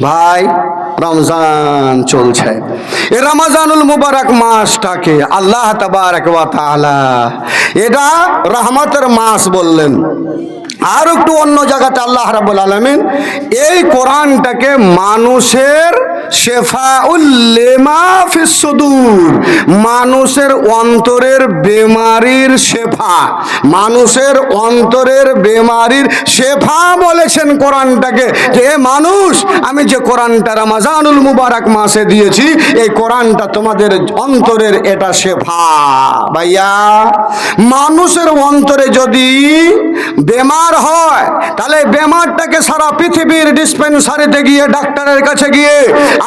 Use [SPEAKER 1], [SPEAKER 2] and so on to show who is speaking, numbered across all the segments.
[SPEAKER 1] ভাই, রমজান চলছে। এ রমজানুল মুবারক মাসটাকে আল্লাহ তাবারক এটা রহমতের মাস বললেন। আর একটু অন্য জায়গাতে আল্লাহ রাবুল আলমিন এই কোরআনটাকে মানুষের মানুষের অন্তরের বেমারির শেফা। মানুষের অন্তরের বেমারির শেফা বলেছেন কোরআনটাকে যে মানুষ, আমি যে কোরআনটা রামাজানুল মুবারক মাসে দিয়েছি, এই কোরআনটা তোমাদের অন্তরের এটা শেফা। ভাইয়া, মানুষের অন্তরে যদি বেমার হয়, তাহলে বেমারটাকে সারা পৃথিবীর ডিসপেন্সারিতে গিয়ে, ডাক্তারের কাছে গিয়ে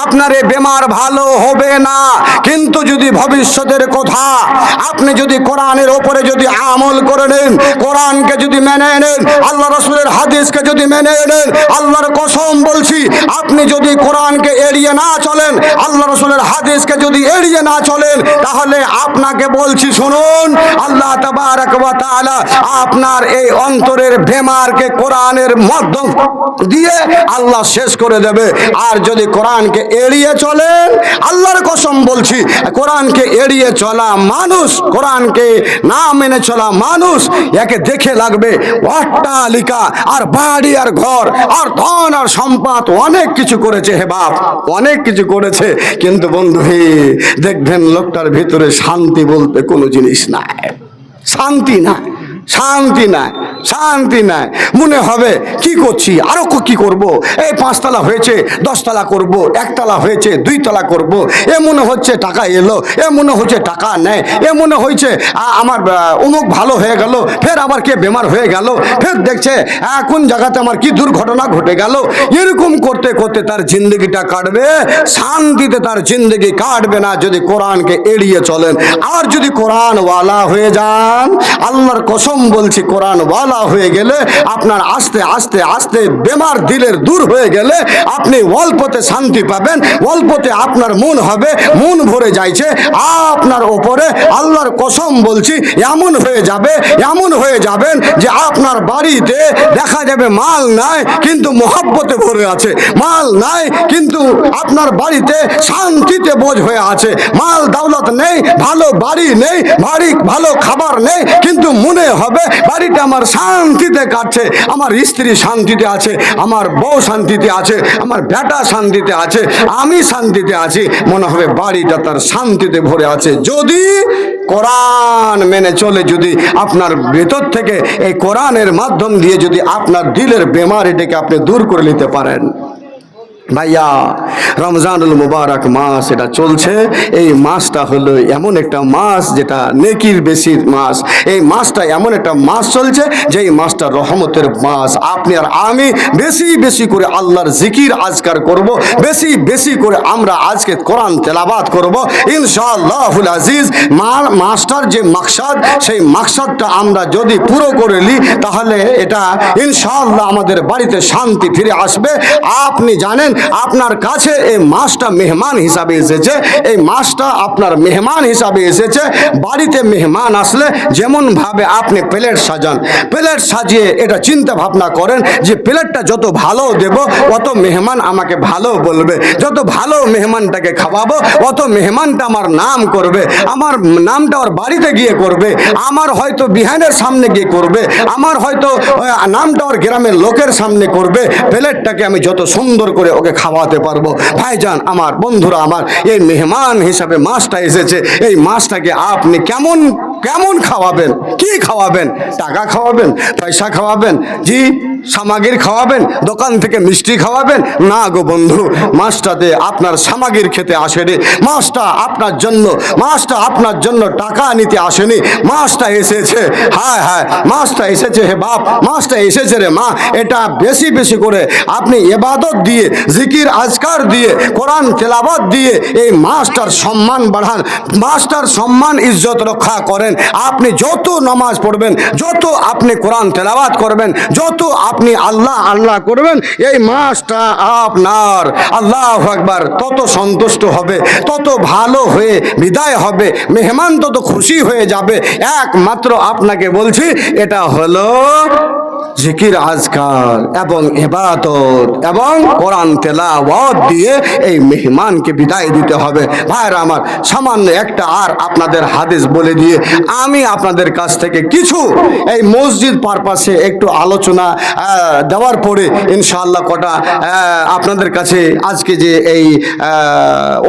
[SPEAKER 1] আপনার বেমার ভালো হবে না। কিন্তু যদি ভবিষ্যতের কথা আপনি যদি কোরআনের ওপরে যদি আমল করে নেন, কোরআনকে যদি মেনে নেন, আল্লাহ রসুলের হাদিসকে যদি মেনে নেন, আল্লাহর কসম বলছি, আপনি যদি কোরআনকে এড়িয়ে না চলেন, আল্লাহ রসুলের হাদিসকে যদি এড়িয়ে না চলেন, তাহলে আপনাকে বলছি শুনুন, আল্লাহ তাআলা আপনার এই অন্তরের বেমারকে কোরআনের মাধ্যম দিয়ে আল্লাহ শেষ করে দেবে। আর যদি কোরআনকে এড়িয়ে চলেন, আল্লাহর কসম বলছি, কোরআনকে এড়িয়ে চলা মানুষ, কোরআনকে না মেনে চলা মানুষ, একে দেখে লাগবে অট্টালিকা আর বাড়ি আর ঘর আর ধন আর সম্পদ অনেক কিছু করেছে হে বাপ, অনেক কিছু করেছে। কিন্তু বন্ধু হে, দেখবেন লোকটার ভিতরে শান্তি বলতে কোনো জিনিস নাই, শান্তি না শান্তি নাই শান্তি নাই। মনে হবে, কি করছি? আরও কি করব? এই পাঁচতলা হয়েছে, দশতলা করব, একতলা হয়েছে, দুইতলা করব। এ মনে হচ্ছে টাকা এলো, এ মনে হচ্ছে টাকা নেয় এ মনে হয়েছে আমার অমুক ভালো হয়ে গেল, ফের আবার কে বেমার হয়ে গেল, ফের দেখছে কোন জায়গাতে আমার কি দুর্ঘটনা ঘটে গেল। এরকম করতে করতে তার জিন্দগিটা কাটবে, শান্তিতে তার জিন্দগি কাটবে না যদি কোরআনকে এড়িয়ে চলেন। আর যদি কোরআন ওয়ালা হয়ে যান, আল্লাহর কসম বলছি কোরআন ওয়ালা হয়ে গেলে, আপনার আস্তে আস্তে আস্তে বেমার দিলের দূর হয়ে গেলে আপনি অল্পতে শান্তি পাবেন, অল্পতে আপনার মন হবে, মন ভরে যাইছে, আপনার ওপরে আল্লাহর কসম বলছি, এমন হয়ে যাবে, এমন হয়ে যাবেন যে আপনার বাড়িতে দেখা যাবে মাল নাই, কিন্তু মোহাব্বতে ভরে আছে। মাল নাই, কিন্তু আপনার বাড়িতে শান্তিতে বোঝ হয়ে আছে। মাল দৌলত নেই, ভালো বাড়ি নেই, বাড়ি ভালো খাবার নেই, কিন্তু মনে হবে। বাড়িটা আমার শান্তিতে কাটছে, আমার স্ত্রী শান্তিতে আছে, আমার বউ শান্তিতে আছে, আমার বেটা শান্তিতে আছে, আমি শান্তিতে আছি। মনে হবে বাড়িটা তার শান্তিতে ভরে আছে। যদি কোরআন মেনে চলে, যদি আপনার ভেতর থেকে এই কোরআনের মাধ্যম দিয়ে যদি আপনার দিলের বেমার এটাকে আপনি দূর করে নিতে পারেন। ভাইয়া, রমজানুল মুবারক মাস এটা চলছে। এই মাসটা হলো এমন একটা মাস যেটা নেকির বেশির মাস। এই মাসটা এমন একটা মাস চলছে যে এই মাসটা রহমতের মাস। আপনি আর আমি বেশি বেশি করে আল্লাহর জিকির আজকার করব, বেশি বেশি করে আমরা আজকে কোরআন তেলাবাত করব। ইনশাআল্লাহুল আজিজ, মা- মাসটার যে মাকসাদ, সেই মাকসাদটা আমরা যদি পুরো করে নিই তাহলে এটা ইনশাআল্লাহ আমাদের বাড়িতে শান্তি ফিরে আসবে। আপনি জানেন আপনার কাছে এই মাসটা মেহমান হিসাবে এসেছে। এই মাসটা আপনার মেহমান হিসাবে এসেছে। বাড়িতে মেহমান আসলে যেমন ভাবে আপনি প্লেট সাজান, প্লেট সাজিয়ে এটা চিন্তা ভাবনা করেন যে প্লেটটা যত ভালো দেব, অত মেহমান আমাকে ভালো বলবে। যত ভালো মেহমানটাকে খাওয়াবো, অত মেহমানটা আমার নাম করবে। আমার নামটা ওর বাড়িতে গিয়ে করবে। আমার হয়তো বিহানের সামনে গিয়ে করবে। আমার হয়তো নামটা ওর গ্রামের লোকের সামনে করবে। প্লেটটাকে আমি যত সুন্দর করে ওকে খাওয়াতে পারব। ভাইজান, আমার বন্ধুরা, আমার এই মেহমান হিসাবে মাছটা এসেছে। এই মাছটাকে আপনি কেমন কেমন খাওয়াবেন? কি খাওয়াবেন? টাকা খাওয়াবেন? পয়সা খাওয়াবেন? জি, সামাগির খাওয়াবেন? দোকান থেকে মিষ্টি খাওয়াবেন? না গো বন্ধু মাছটাতে আপনার সামাগির খেতে আসেনি। মাছটা আপনার জন্য, মাছটা আপনার জন্য টাকা নিতে আসেনি। মাছটা এসেছে, হায় হায়, মাছটা এসেছে হে বাপ, মাছটা এসেছে রে মা। এটা বেশি বেশি করে আপনি এবাদত দিয়ে, জিকির আজকার দিয়ে, কোরআন তেলাবাত দিয়ে, এই মাছটার সম্মান বাড়ান। মাছটার সম্মান ইজ্জত রক্ষা করেন। আপনি যত নামাজ পড়বেন, যত আপনি কোরআন তেলাবাত করবেন, যত আপনি আল্লাহ আল্লাহ করবেন, এই মাসটা আপনার আল্লাহ একবার তত সন্তুষ্ট হবে, তত ভালো হয়ে বিদায় হবে, মেহমান তত খুশি হয়ে যাবে। একমাত্র আপনাকে বলছি, এটা হলো জিকির আজকার এবং এবাদত এবং কোরআন তেলাওয়াত দিয়ে এই মেহমানকে বিদায় দিতে হবে। ভাইরা আমার, সামান্য একটা আর আপনাদের হাদিস বলে দিয়ে আমি আপনাদের কাছ থেকে কিছু এই মসজিদ পারপাসে একটু আলোচনা দেওয়ার পরে ইনশাআল্লাহ কটা আপনাদের কাছে আজকে যে এই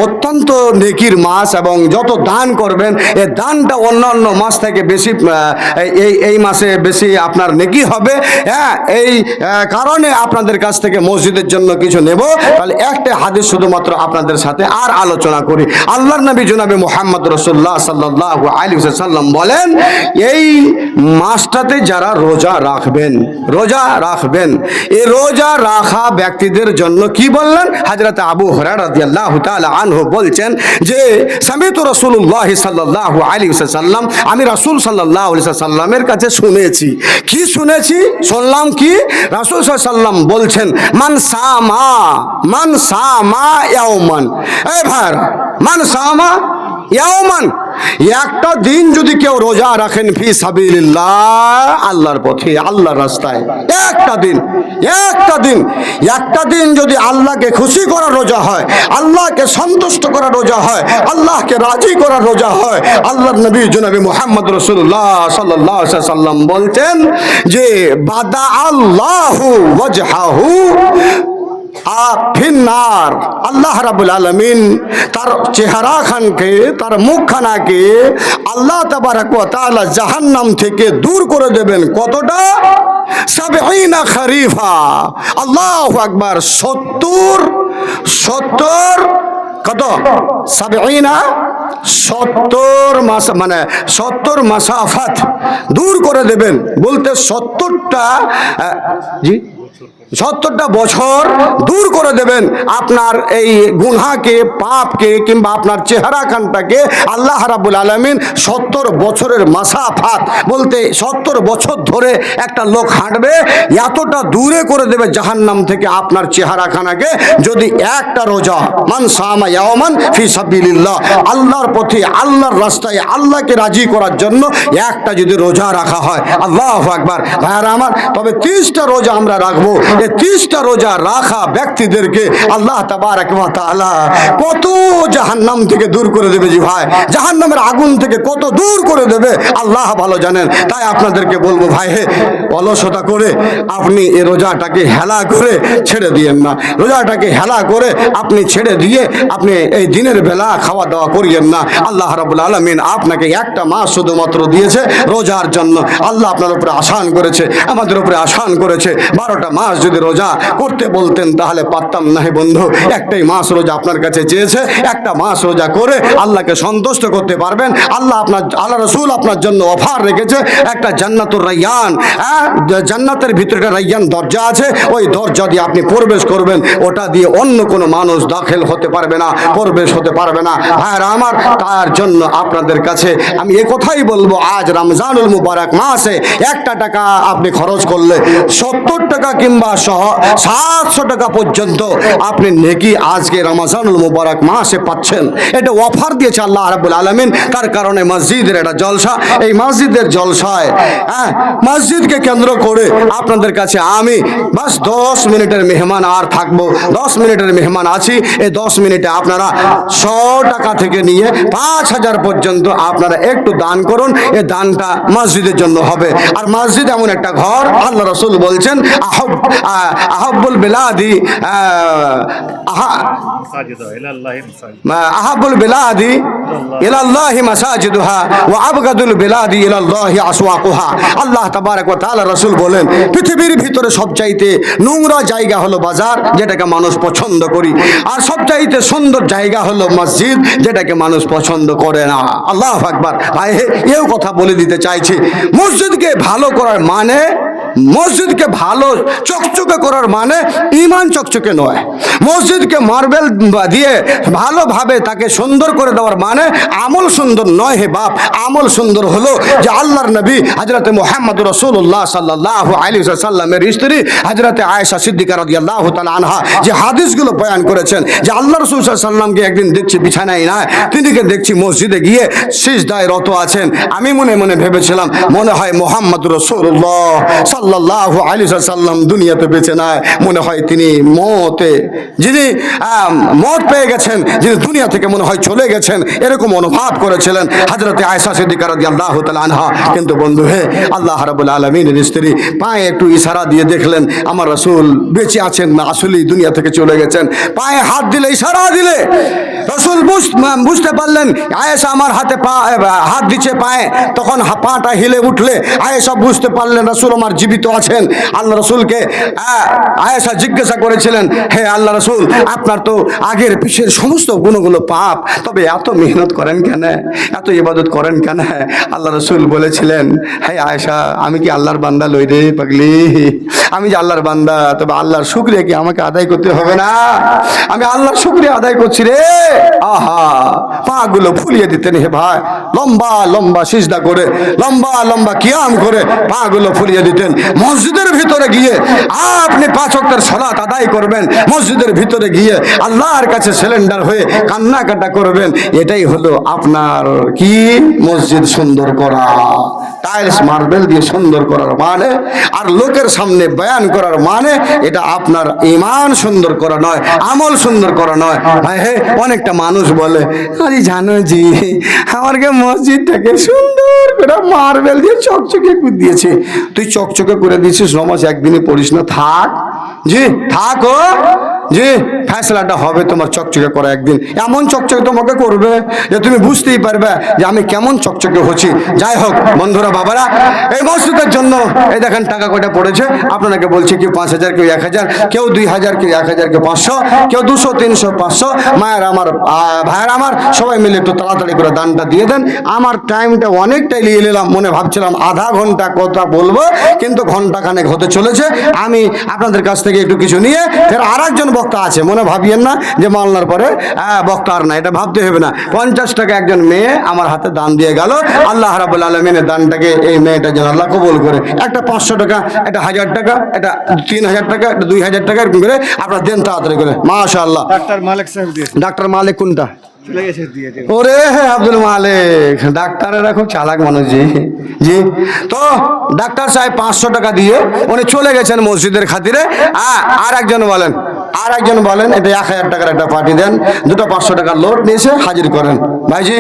[SPEAKER 1] অত্যন্ত নেকির মাস এবং যত দান করবেন, এ দানটা অন্যান্য মাস থেকে বেশি এই এই মাসে বেশি আপনার নেকি হবে। হ্যাঁ এই কারণে আপনাদের কাছ থেকে মসজিদের জন্য কিছু নেব। তাহলে একটা হাদিস শুধুমাত্র আপনাদের সাথে আর আলোচনা করি। আল্লাহর নবী জনাবে মোহাম্মদ রসুল্লাহ সাল্লাহ আলী সাল্লাম বলেন, এই মাসটাতে যারা রোজা রাখবেন রোজা রাখবেন, এই রোজা রাখা ব্যক্তিদের জন্য কি বললেন? হাজরত আবু হরার রাদিয়াল্লাহু তাআলা আনহু বলছেন যে, সামিতু রাসূলুল্লাহ সাল্লাল্লাহু আলাইহি সাল্লাম আমি রাসূল সাল্লাল্লাহু আলাইহি ওয়াসাল্লামের কাছে শুনেছি। কি শুনেছি? শুনলাম কি? রাসুল সাল্লাম বলছেন মান সামা মান সামা ইয়াউমান এ ভাই মান সামা ইয়াউমান একটা দিন যদি কেউ রোজা রাখেন, ফি সাবিল্লাহ আল্লাহর পথে, আল্লাহর রাস্তায়। একটা দিন একটা দিন। একটা দিন যদি আল্লাহকে খুশি করার রোজা হয়, আল্লাহকে সন্তুষ্ট করার রোজা হয়, আল্লাহকে রাজি করার রোজা হয়, আল্লাহর নবী জনাবি মোহাম্মদ রসুল্লাহ সাল্লাহ সাল্লাম বলতেন যে, বাদা আল্লাহু ওয়াজহাহু ফিন্নার আল্লাহ রাবুল আলমিন তার চেহারা খানকে, তার মুখখানাকে আল্লাহ তাবারাক তাআলা জাহান্নাম থেকে দূর করে দেবেন। কতটা? সাবঈনা খরিফা। আল্লাহু আকবার, সত্তর সত্তর, কত? সাবঈনা সত্তর মাস মানে সত্তর মাসাফাত দূর করে দেবেন। বলতে সত্তরটা জি? সত্তরটা বছর দূর করে দেবেন আপনার এই গুনহাকে, পাপকে কিংবা আপনার চেহারা খানটাকে আল্লাহ রাবুল আলমিন সত্তর বছরের মাসাফাত বলতে সত্তর বছর ধরে একটা লোক হাঁটবে, এতটা দূরে করে দেবে জাহান্নাম থেকে আপনার চেহারা খানাকে যদি একটা রোজা, মান সামা ইয়াওমান ফি সাবিলিল্লাহ, আল্লাহর পথে, আল্লাহর রাস্তায়, আল্লাহকে রাজি করার জন্য একটা যদি রোজা রাখা হয়। আল্লাহ আকবার। ভাইয়ারা আমার, তবে তিরিশটা রোজা আমরা রাখব। এই তিরিশটা রোজা রাখা ব্যক্তিদেরকে আল্লাহ তাআলা কত জাহান্নাম থেকে দূর করে দেবে জি ভাই? জাহান্নামের আগুন থেকে কত দূর করে দেবে? আল্লাহ ভালো জানেন। তাই আপনাদেরকে বলব ভাই, হে, অলসতা করে আপনি এই রোজাটাকে হেলা করে ছেড়ে দিয়েন না। রোজাটাকে হেলা করে আপনি ছেড়ে দিয়ে আপনি এই দিনের বেলা খাওয়া দাওয়া করিয়েন না। আল্লাহ রাবুল আলমিন আপনাকে একটা মাস শুধুমাত্র দিয়েছে রোজার জন্য। আল্লাহ আপনার উপরে আসান করেছে, আমাদের উপরে আসান করেছে। বারোটা মাস যদি রোজা করতে বলতেন, তাহলে পারতাম না হে বন্ধু। একটাই মাস রোজা আপনার কাছে চেয়েছে, একটা মাস রোজা করে আল্লাহকে সন্তুষ্ট করতে পারবেন। আল্লাহ আপনার, আল্লাহ রসুল আপনার জন্য অফার রেখেছে। একটা জান্নাতুর রাইয়ান হ্যাঁ? জান্নাতের ভিতরে একটা রাইয়ান দরজা আছে। ওই দরজা দিয়ে আপনি প্রবেশ করবেন। ওটা দিয়ে অন্য কোনো মানুষ দাখিল হতে পারবে না, প্রবেশ হতে পারবে না। হ্যাঁ আমার, তার জন্য আপনাদের কাছে আমি এ কথাই বলব, আজ রমজানুল মুবারক মাসে একটা টাকা আপনি খরচ করলে সত্তর টাকা কিংবা সহ সাতশো টাকা পর্যন্ত আপনি নেকি আজকে রমজানুল মুবারক মাসে পাচ্ছেন। এটা অফার দিয়েছে আল্লাহ রাবুল আলমিন, তার কারণে মসজিদের একটা জলসা, এই মসজিদের জলসায় হ্যাঁ মসজিদকে কেন্দ্র করে আপনাদের কাছে আমি বাস দশ মিনিটের মেহমান আর থাকব, দশ মিনিটের মেহমান আছি, এই দশ মিনিটে আপনারা শো টাকা থেকে নিয়ে পাঁচ হাজার পর্যন্ত আপনারা একটু দান করুন এ দানটা মসজিদের জন্য হবে। আর মসজিদ এমন একটা ঘর, আল্লাহ রসুল বলছেন আহাবুল বেলাদি আহাবুল বেলাদি ইলাল্লাহি। মাসাজিদুহা ওয়া আবগাদুল বেলাদি ইলাল্লাহি আসওয়াকুহা। আল্লাহ তাবারক ওয়া তাআলা রাসূল বলেন পৃথিবীর ভিতরে সবচাইতে নোংরা জায়গা হলো বাজার যেটাকে মানুষ পছন্দ করি। আর সবচাইতে সুন্দর জায়গা হলো মসজিদ যেটাকে মানুষ পছন্দ করে না। আল্লাহ আকবার। ভাই এও কথা বলে দিতে চাইছি। মসজিদকে ভালো করার মানে মসজিদকে ভালো চকচকে করার মানে ইমান চকচকে নয়। মসজিদকে মার্বেল দিয়ে ভালোভাবে তাকে সুন্দর করে দেওয়ার মানে আমল সুন্দর নয় হে বাপ, আমল সুন্দর হলো যে আল্লাহর নবী হজরত মোহাম্মদ রসুল্লাহ সাল্লাহ আলী সাল্লামের স্ত্রী হজরত আয়েশা সিদ্দিকা রাদিয়াল্লাহ তাআলা আনহা যে হাদিসগুলো বয়ান করেছেন যে আল্লাহ রসুল সাল্লামকে একদিন দেখছি বিছানায় না তিনিকে দেখছি মসজিদে গিয়ে সিজদায় রত আছেন। আমি মনে মনে ভেবেছিলাম, মনে হয় মোহাম্মদ রসুল্লাহ সাল্লাহ আলী সাল্লাম দুনিয়াতে বেঁচে নাই। মনে হয় তিনি মতে, যিনি মত পেয়ে গেছেন, যিনি দুনিয়া থেকে মনে হয় চলে গেছেন, এরকম অনুভব করেছিলেন হাজরতে আয়সা সিদ্দিকার আল্লাহ আনহা। কিন্তু বন্ধু হে, আল্লাহ আলমিনের স্ত্রী পায়ে একটু ইশারা দিয়ে দেখলেন, আমার রসুল বেঁচে আছেন না আসলেই দুনিয়া থেকে চলে গেছেন। পায়ে হাত দিলে, ইশারা দিলে, রসুল বুঝ- বুঝতে পারলেন, আয়েশা আমার হাতে পা হাত দিচ্ছে পায়ে। তখন পাটা হিলে উঠলে, আয়েশা বুঝতে পারলেন, রসুল আমার জীবিত আছেন আল্লাহ রসুলকে। আয়েশা জিজ্ঞাসা করেছিলেন, হে আল্লাহ রসুল, আপনার তো আগের পিছের সমস্ত গুণগুলো পাপ, তবে এত মেহনত করেন কেন? এত ইবাদত করেন কেন? আল্লাহ রসুল বলেছিলেন, হে আয়েশা, আমি কি আল্লাহর বান্দা লই রে পাগলি? আমি যে আল্লাহর বান্দা, তবে আল্লাহর শুক্রিয়া কি আমাকে আদায় করতে হবে না? আমি আল্লাহর শুক্রিয়া আদায় করছি রে। আহা পা গুলো ফুলিয়ে দিতেন হে ভাই। লম্বা লম্বা সিজদা করে, লম্বা লম্বা কিয়াম করে পা গুলো ফুলিয়ে দিতেন। মসজিদের ভিতরে গিয়ে আপনি পাঁচ ওয়াক্তের সালাত আদায় করবেন। মসজিদের ভিতরে গিয়ে আল্লাহর কাছে সিলিন্ডার হয়ে কান্নাকাটা করবেন। এটাই হলো আপনার কি? মসজিদ সুন্দর করা। টাইলস, মার্বেল দিয়ে সুন্দর করার মানে। আর লোকের সামনে বয়ান করার মানে এটা আপনার ইমান সুন্দর করা নয়, আমল সুন্দর করা নয়। ভাই, হে, অনেকটা মানুষ বলে, আরে জানো জি আমাকে মসজিদটাকে সুন্দর করে মার্বেল দিয়ে চকচকে করে দিয়েছে। তুই চকচকে করে দিয়েছিস নমাজ একদিনে পড়িস না, থাক। জি, থাকো জি ফ্যাসলাটা হবে তোমার চকচকে করা একদিন। এমন চকচকে তোমাকে করবে যে তুমি বুঝতেই পারবে যে আমি কেমন চকচকে হচ্ছি। যাই হোক, বন্ধুরা, বাবারা, এই মসজিদের জন্য এই দেখেন টাকা কটা পড়েছে? আপনাকে বলছি কেউ পাঁচ হাজার, কেউ এক হাজার, কেউ দুই হাজার, কেউ এক হাজার, কেউ পাঁচশো, কেউ দুশো, তিনশো, পাঁচশো। মায়ের আমার ভাইয়ের আমার, সবাই মিলে একটু তাড়াতাড়ি করে দানটা দিয়ে দেন। আমার টাইমটা অনেকটাই নিয়ে নিলাম, মনে ভাবছিলাম আধা ঘণ্টা কথা বলব, কিন্তু ঘণ্টা খানেক হতে চলেছে। আমি আপনাদের কাছ থেকে একটু কিছু নিয়ে, ফের আর একজন বক্তা আছে মনে ভাবিয়েন না যে মালনার পরে হ্যাঁ বক্তা আর না এটা ভাবতে হবে না। পঞ্চাশ টাকা একজন মেয়ে আমার হাতে দান দিয়ে গেল আল্লাহ রাবুল আলমিনের দানটাকে এই মেয়েটা যেন আল্লাহ কবুল করে। একটা পাঁচশো টাকা একটা হাজার টাকা একটা তিন হাজার টাকা একটা দুই হাজার টাকা এরকম করে আপনার দেন তাড়াতাড়ি করে। মাশা আল্লাহ
[SPEAKER 2] ডাক্তার মালিক সাহেব
[SPEAKER 1] ডাক্তার মালিক কোনটা? ওরে আব্দুল মালিক ডাক্তারেরা খুব চালাক মানুষ জি। জি। তো ডাক্তার সাহেব পাঁচশো টাকা দিয়ে উনি চলে গেছেন মসজিদের খাতিরে। আর একজন বলেন আর একজন বলেন, এটা এক হাজার টাকার একটা পার্টি দেন, দুটো পাঁচশো টাকার লোড নিয়ে নিয়েছে, হাজির করেন। ভাইজি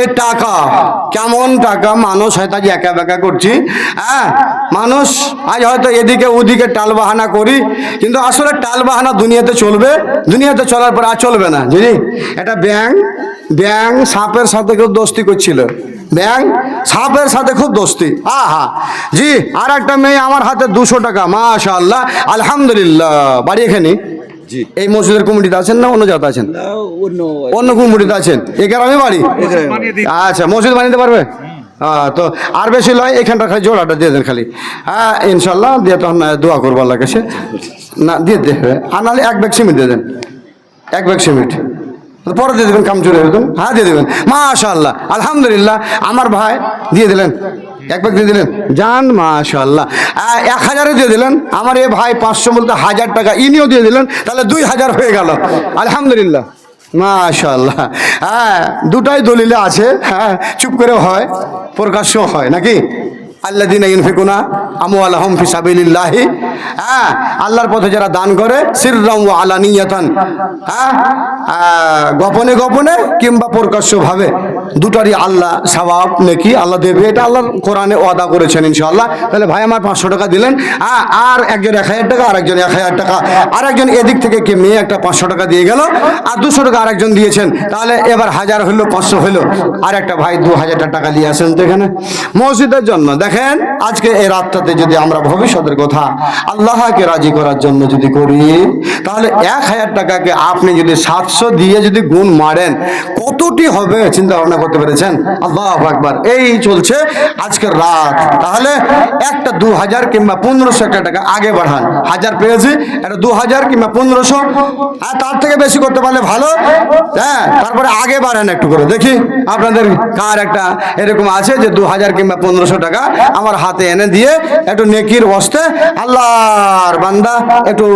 [SPEAKER 1] এই টাকা, কেমন টাকা? মানুষ হয়তো আজ একা বেকা করছি হ্যাঁ? মানুষ আজ হয়তো এদিকে ওদিকে টাল বাহানা করি, কিন্তু আসলে টাল বাহানা দুনিয়াতে চলবে, দুনিয়াতে চলার পর আর চলবে না। বুঝলি এটা ব্যাং ব্যাং সাপের সাথে খুব দোস্তি করছিল। ব্যাং সাপের সাথে খুব দোস্তি। আহা! জি আর একটা মেয়ে আমার হাতে দুশো টাকা মাশা আল্লাহ আলহামদুলিল্লাহ, বাড়ি এখানে জি। এই মসজিদের কমিটিতে আছেন না অন্য জায়গাতে আছেন? অন্য কমিটিতে আছেন। এই গ্রামে বাড়ি? আচ্ছা মসজিদ বানিয়ে দিতে পারবে? হ্যাঁ তো আর বেশি নয় এখানটা খালি জোড়াটা দিয়ে দেন খালি। হ্যাঁ ইনশাল্লাহ দিয়ে তখন দোয়া করব আল্লাহ কাছে। না দিয়ে দেবে আর নাহলে এক ব্যাগ সিমেন্ট দিয়ে দেন। এক ব্যাগ সিমেন্ট। পরে দিয়ে দেবেন কাম চলে দেবেন হ্যাঁ দিয়ে দেবেন। মাশাল্লাহ আলহামদুলিল্লাহ আমার ভাই দিয়ে দিলেন। এক ব্যাগ দিয়ে দিলেন? যান মাশাল্লাহ এক হাজারে দিয়ে দিলেন। আমার এ ভাই পাঁচশো বলতে হাজার টাকা ইনিও দিয়ে দিলেন, তাহলে দুই হাজার হয়ে গেল। আলহামদুলিল্লাহ। মাশাল্লাহ হ্যাঁ দুটাই দলিলে আছে হ্যাঁ চুপ করে হয় প্রকাশ্য হয়, নাকি? আল্লাহ দিন ইনফিকুনা আমু আলহম ফিসাবিল্লাহি হ্যাঁ আল্লাহর পথে যারা দান করে, সিররাম আলানিয়াতান। হ্যাঁ গোপনে গোপনে কিংবা প্রকাশ্য ভাবে দুটারই আল্লাহ সবাব নাকি, আল্লাহ দেবে, এটা আল্লাহ কোরআনে ওয়াদা করেছেন ইনশাআল্লাহ। তাহলে ভাই আমার পাঁচশো টাকা দিলেন হ্যাঁ আর একজন এক হাজার টাকা আর একজন এক হাজার টাকা আর একজন এদিক থেকে কে মেয়ে একটা পাঁচশো টাকা দিয়ে গেল, আর দুশো টাকা আরেকজন দিয়েছেন। তাহলে এবার হাজার হইল, পাঁচশো হইল, আর একটা ভাই দু হাজারটা টাকা দিয়ে আসেন তো এখানে। মসজিদের জন্য, দেখেন, আজকে এই রাতটাতে যদি আমরা ভবিষ্যতের কথা আল্লাহকে রাজি করার জন্য যদি করি, তাহলে এক হাজার টাকাকে আপনি যদি সাতশো দিয়ে যদি গুণ মারেন, কতটি হবে, চিন্তা ভাবনা করতে পেরেছেন? আল্লাহ একবার এই চলছে আজকের রাত। তাহলে একটা দু হাজার কিংবা পনেরোশো একটা টাকা আগে বাড়ান। হাজার পেয়েছি, একটা দু হাজার কিংবা পনেরোশো। আর তার থেকে বেশি করতে পারলে ভালো। হ্যাঁ তারপরে আগে বাড়ান একটু করে। দেখি আপনাদের কার একটা এরকম আছে যে দু হাজার কিংবা পনেরোশো টাকা আমার হাতে এনে দিয়ে একটু নেকির বসতে আল্লাহর বান্দা একটু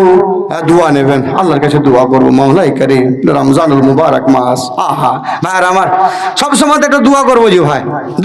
[SPEAKER 1] দোয়া নেবেন। আল্লাহর কাছে দোয়া করব। মহলাই করিম, রমজানুল মুবারক মাস। আহা ভাই আমার। সব সময় তো একটু দোয়া করব যে ভাই